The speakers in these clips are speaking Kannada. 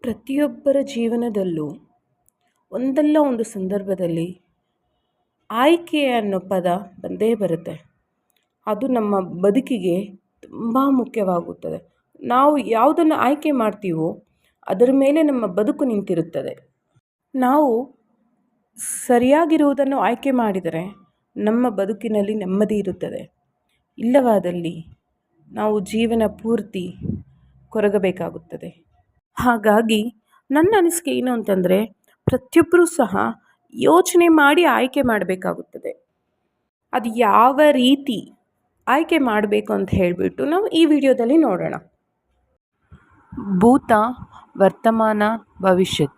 ಪ್ರತಿಯೊಬ್ಬರ ಜೀವನದಲ್ಲೂ ಒಂದಲ್ಲ ಒಂದು ಸಂದರ್ಭದಲ್ಲಿ ಆಯ್ಕೆ ಅನ್ನೋ ಪದ ಬಂದೇ ಬರುತ್ತೆ. ಅದು ನಮ್ಮ ಬದುಕಿಗೆ ತುಂಬ ಮುಖ್ಯವಾಗುತ್ತದೆ. ನಾವು ಯಾವುದನ್ನು ಆಯ್ಕೆ ಮಾಡ್ತೀವೋ ಅದರ ಮೇಲೆ ನಮ್ಮ ಬದುಕು ನಿಂತಿರುತ್ತದೆ. ನಾವು ಸರಿಯಾಗಿರುವುದನ್ನು ಆಯ್ಕೆ ಮಾಡಿದರೆ ನಮ್ಮ ಬದುಕಿನಲ್ಲಿ ನೆಮ್ಮದಿ ಇರುತ್ತದೆ. ಇಲ್ಲವಾದಲ್ಲಿ ನಾವು ಜೀವನ ಪೂರ್ತಿ ಕೊರಗಬೇಕಾಗುತ್ತದೆ. ಹಾಗಾಗಿ ನನ್ನ ಅನಿಸಿಕೆ ಏನು ಅಂತಂದರೆ ಪ್ರತಿಯೊಬ್ಬರೂ ಸಹ ಯೋಚನೆ ಮಾಡಿ ಆಯ್ಕೆ ಮಾಡಬೇಕಾಗುತ್ತದೆ. ಅದು ಯಾವ ರೀತಿ ಆಯ್ಕೆ ಮಾಡಬೇಕು ಅಂತ ಹೇಳಿಬಿಟ್ಟು ನಾವು ಈ ವಿಡಿಯೋದಲ್ಲಿ ನೋಡೋಣ. ಭೂತ, ವರ್ತಮಾನ, ಭವಿಷ್ಯತ್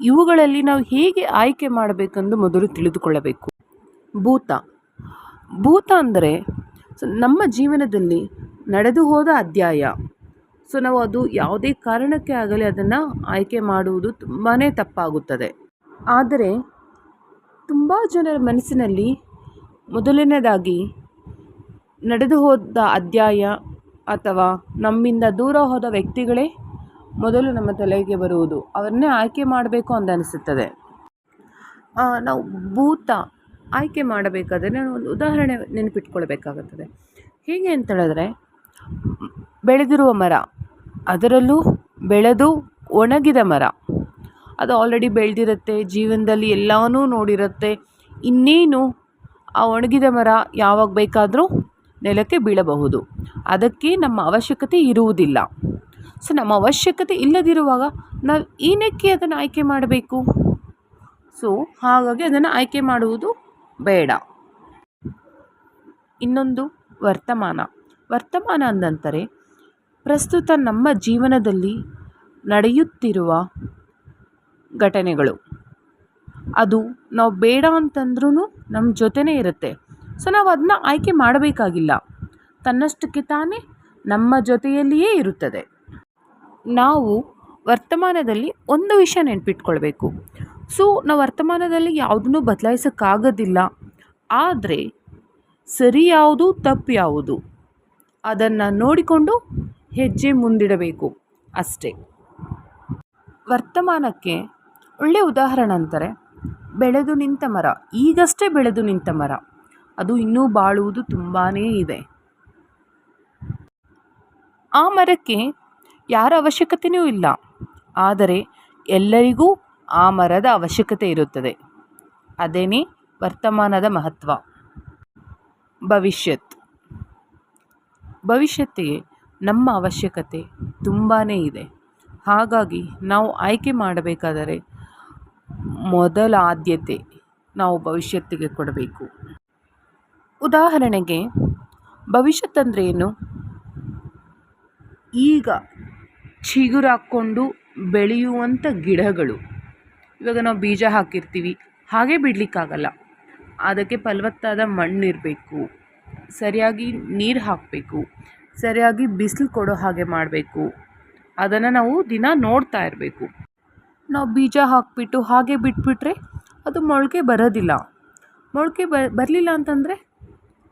ಇವುಗಳಲ್ಲಿ ನಾವು ಹೇಗೆ ಆಯ್ಕೆ ಮಾಡಬೇಕೆಂದು ಮೊದಲು ತಿಳಿದುಕೊಳ್ಳಬೇಕು. ಭೂತ. ಭೂತ ಅಂದರೆ ನಮ್ಮ ಜೀವನದಲ್ಲಿ ನಡೆದು ಹೋದ ಅಧ್ಯಾಯ. ಸೊ, ನಾವು ಅದು ಯಾವುದೇ ಕಾರಣಕ್ಕೆ ಆಗಲಿ ಅದನ್ನು ಆಯ್ಕೆ ಮಾಡುವುದು ತುಂಬಾ ತಪ್ಪಾಗುತ್ತದೆ. ಆದರೆ, ತುಂಬ ಜನರ ಮನಸ್ಸಿನಲ್ಲಿ ಮೊದಲನೇದಾಗಿ ನಡೆದು ಹೋದ ಅಧ್ಯಾಯ ಅಥವಾ ನಮ್ಮಿಂದ ದೂರ ಹೋದ ವ್ಯಕ್ತಿಗಳೇ ಮೊದಲು ನಮ್ಮ ತಲೆಗೆ ಬರುವುದು. ಅವರನ್ನೇ ಆಯ್ಕೆ ಮಾಡಬೇಕು ಅಂತ ಅನಿಸುತ್ತದೆ. ನಾವು ಭೂತ ಆಯ್ಕೆ ಮಾಡಬೇಕಾದ್ರೆ ನಾನು ಒಂದು ಉದಾಹರಣೆ ನೆನಪಿಟ್ಕೊಳ್ಬೇಕಾಗುತ್ತದೆ. ಹೇಗೆ ಅಂತ ಹೇಳಿದ್ರೆ, ಬೆಳೆದಿರುವ ಮರ. ಅದರಲ್ಲೂ ಬೆಳೆದು ಒಣಗಿದ ಮರ. ಅದು ಆಲ್ರೆಡಿ ಬೆಳೆದಿರುತ್ತೆ, ಜೀವನದಲ್ಲಿ ಎಲ್ಲವನ್ನೂ ನೋಡಿರುತ್ತೆ. ಇನ್ನೇನು ಆ ಒಣಗಿದ ಮರ ಯಾವಾಗ ಬೇಕಾದರೂ ನೆಲಕ್ಕೆ ಬೀಳಬಹುದು. ಅದಕ್ಕೆ ನಮ್ಮ ಅವಶ್ಯಕತೆ ಇರುವುದಿಲ್ಲ. ಸೊ ನಮ್ಮ ಅವಶ್ಯಕತೆ ಇಲ್ಲದಿರುವಾಗ ನಾವು ಏನಕ್ಕೆ ಅದನ್ನು ಆಯ್ಕೆ ಮಾಡಬೇಕು? ಸೊ ಹಾಗಾಗಿ ಅದನ್ನು ಆಯ್ಕೆ ಮಾಡುವುದು ಬೇಡ. ಇನ್ನೊಂದು ವರ್ತಮಾನ. ವರ್ತಮಾನ ಅಂದಂತಾರೆ ಪ್ರಸ್ತುತ ನಮ್ಮ ಜೀವನದಲ್ಲಿ ನಡೆಯುತ್ತಿರುವ ಘಟನೆಗಳು. ಅದು ನಾವು ಬೇಡ ಅಂತಂದ್ರೂ ನಮ್ಮ ಜೊತೆನೇ ಇರುತ್ತೆ. ಸೊ, ನಾವು ಅದನ್ನ ಆಯ್ಕೆ ಮಾಡಬೇಕಾಗಿಲ್ಲ. ತನ್ನಷ್ಟಕ್ಕೆ ತಾನೇ ನಮ್ಮ ಜೊತೆಯಲ್ಲಿಯೇ ಇರುತ್ತದೆ. ನಾವು ವರ್ತಮಾನದಲ್ಲಿ ಒಂದು ವಿಷಯ ನೆನಪಿಟ್ಕೊಳ್ಬೇಕು. ಸೊ, ನಾವು ವರ್ತಮಾನದಲ್ಲಿ ಯಾವುದನ್ನೂ ಬದಲಾಯಿಸೋಕ್ಕಾಗೋದಿಲ್ಲ. ಆದರೆ ಸರಿ ಯಾವುದು ತಪ್ಪು ಯಾವುದು ಅದನ್ನು ನೋಡಿಕೊಂಡು ಹೆಜ್ಜೆ ಮುಂದಿಡಬೇಕು ಅಷ್ಟೇ. ವರ್ತಮಾನಕ್ಕೆ ಒಳ್ಳೆಯ ಉದಾಹರಣೆ ಅಂತಾರೆ, ಬೆಳೆದು ನಿಂತ ಮರ, ಈಗಷ್ಟೇ ಬೆಳೆದು ನಿಂತ ಮರ, ಅದು ಇನ್ನೂ ಬಾಳುವುದು ತುಂಬಾ ಇದೆ. ಆ ಮರಕ್ಕೆ ಯಾರ ಅವಶ್ಯಕತೆಯೂ ಇಲ್ಲ, ಆದರೆ ಎಲ್ಲರಿಗೂ ಆ ಮರದ ಅವಶ್ಯಕತೆ ಇರುತ್ತದೆ. ಅದೇನೇ ವರ್ತಮಾನದ ಮಹತ್ವ. ಭವಿಷ್ಯತ್. ಭವಿಷ್ಯತ್ತಿಗೆ ನಮ್ಮ ಅವಶ್ಯಕತೆ ತುಂಬಾ ಇದೆ. ಹಾಗಾಗಿ ನಾವು ಆಯ್ಕೆ ಮಾಡಬೇಕಾದರೆ ಮೊದಲ ಆದ್ಯತೆ ನಾವು ಭವಿಷ್ಯತ್ತಿಗೆ ಕೊಡಬೇಕು. ಉದಾಹರಣೆಗೆ ಭವಿಷ್ಯತ್ತಂದ್ರೆ ಏನು? ಈಗ ಚಿಗುರಾಕ್ಕೊಂಡು ಬೆಳೆಯುವಂಥ ಗಿಡಗಳು. ಇವಾಗ ನಾವು ಬೀಜ ಹಾಕಿರ್ತೀವಿ. ಹಾಗೆ ಬಿಡಲಿಕ್ಕಾಗಲ್ಲ. ಅದಕ್ಕೆ ಫಲವತ್ತಾದ ಮಣ್ಣಿರಬೇಕು. ಸರಿಯಾಗಿ ನೀರು ಹಾಕಬೇಕು. ಸರಿಯಾಗಿ ಬಿಸಿಲು ಕೊಡೋ ಹಾಗೆ ಮಾಡಬೇಕು. ಅದನ್ನು ನಾವು ದಿನ ನೋಡ್ತಾ ಇರಬೇಕು. ನಾವು ಬೀಜ ಹಾಕಿಬಿಟ್ಟು ಹಾಗೆ ಬಿಟ್ಬಿಟ್ರೆ ಅದು ಮೊಳಕೆ ಬರೋದಿಲ್ಲ. ಮೊಳಕೆ ಬರಲಿಲ್ಲ ಅಂತಂದರೆ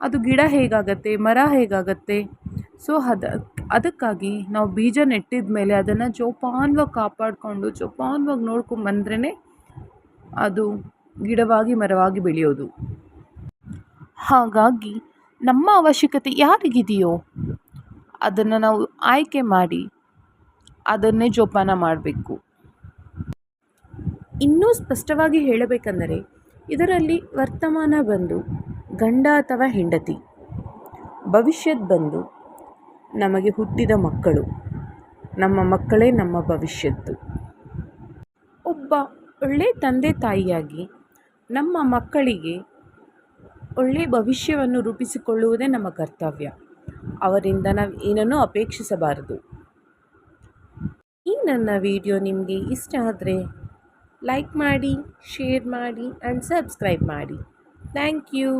ಅದು ಗಿಡ ಹೇಗಾಗತ್ತೆ, ಮರ ಹೇಗಾಗತ್ತೆ? ಸೊ ಅದ ಅದಕ್ಕಾಗಿ ನಾವು ಬೀಜ ನೆಟ್ಟಿದ ಮೇಲೆ ಅದನ್ನು ಜೋಪಾನವಾಗಿ ಕಾಪಾಡಿಕೊಂಡು, ಜೋಪಾನವಾಗಿ ನೋಡ್ಕೊಂಬಂದ್ರೇ ಅದು ಗಿಡವಾಗಿ, ಮರವಾಗಿ ಬೆಳೆಯೋದು. ಹಾಗಾಗಿ ನಮ್ಮ ಅವಶ್ಯಕತೆ ಯಾರಿಗಿದೆಯೋ ಅದನ್ನು ನಾವು ಆಯ್ಕೆ ಮಾಡಿ ಅದನ್ನೇ ಜೋಪಾನ ಮಾಡಬೇಕು. ಇನ್ನೂ ಸ್ಪಷ್ಟವಾಗಿ ಹೇಳಬೇಕೆಂದರೆ ಇದರಲ್ಲಿ ವರ್ತಮಾನ ಬಂದು ಗಂಡ ಅಥವಾ ಹೆಂಡತಿ, ಭವಿಷ್ಯದ ಬಂದು ನಮಗೆ ಹುಟ್ಟಿದ ಮಕ್ಕಳು, ನಮ್ಮ ಮಕ್ಕಳೇ ನಮ್ಮ ಭವಿಷ್ಯದ್ದು. ಒಬ್ಬ ಒಳ್ಳೆಯ ತಂದೆ ತಾಯಿಯಾಗಿ ನಮ್ಮ ಮಕ್ಕಳಿಗೆ ಒಳ್ಳೆಯ ಭವಿಷ್ಯವನ್ನು ರೂಪಿಸಿಕೊಳ್ಳುವುದೇ ನಮ್ಮ ಕರ್ತವ್ಯ. ಅವರಿಂದ ನಾವು ಏನನ್ನೂ ಅಪೇಕ್ಷಿಸಬಾರದು. ಈ ನನ್ನ ವಿಡಿಯೋ ನಿಮಗೆ ಇಷ್ಟ ಆದರೆ ಲೈಕ್ ಮಾಡಿ ಶೇರ್ ಮಾಡಿ ಆ್ಯಂಡ್ ಸಬ್ಸ್ಕ್ರೈಬ್ ಮಾಡಿ. Thank you